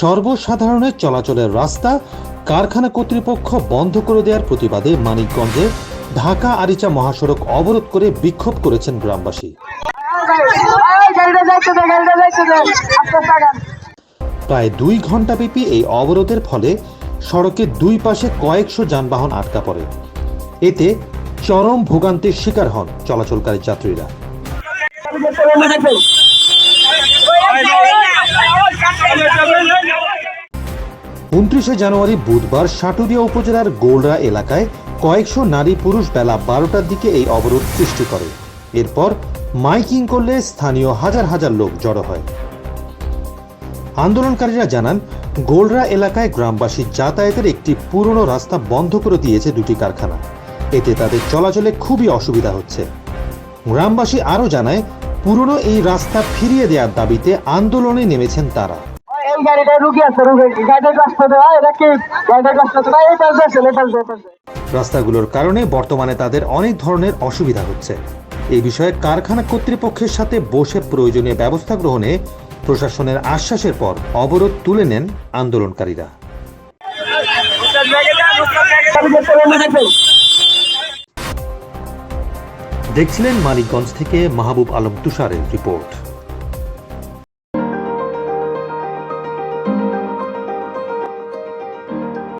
সর্বসাধারণের চলাচলের রাস্তা কারখানা কর্তৃপক্ষ বন্ধ করে দেওয়ার প্রতিবাদে মানিকগঞ্জে ঢাকা আরিচা মহাসড়ক অবরোধ করে বিক্ষোভ করেছেন গ্রামবাসী। প্রায় দুই ঘন্টাব্যাপী এই অবরোধের ফলে সড়কের দুই পাশে কয়েকশো যানবাহন আটকা পড়ে। এতে চরম ভোগান্তির শিকার হন চলাচলকারী যাত্রীরা। উনত্রিশে জানুয়ারি বুধবার সাটুরিয়া উপজেলার গোলরা এলাকায় কয়েকশো নারী পুরুষ বেলা বারোটার দিকে এই অবরোধ সৃষ্টি করে। এরপর মাইকিং করলে স্থানীয় হাজার হাজার লোক জড়ো হয়। আন্দোলনকারীরা জানান, গোলরা এলাকায় গ্রামবাসী যাতায়াতের একটি পুরনো রাস্তা বন্ধ করে দিয়েছে দুটি কারখানা। এতে তাদের চলাচলে খুবই অসুবিধা হচ্ছে। গ্রামবাসী আরও জানায় পুরনো এই রাস্তা ফিরিয়ে দেওয়ার দাবিতে আন্দোলনে নেমেছেন তারা। রাস্তাগুলোর কারণে বর্তমানে তাদের অনেক ধরনের অসুবিধা হচ্ছে। এই বিষয়ে কারখানা কর্তৃপক্ষের সাথে বসে প্রয়োজনীয় ব্যবস্থা গ্রহণে প্রশাসনের আশ্বাসের পর অবরোধ তুলে নেন আন্দোলনকারীরা। দেখছিলেন মানিকগঞ্জ থেকে মাহবুব আলম তুষারের রিপোর্ট।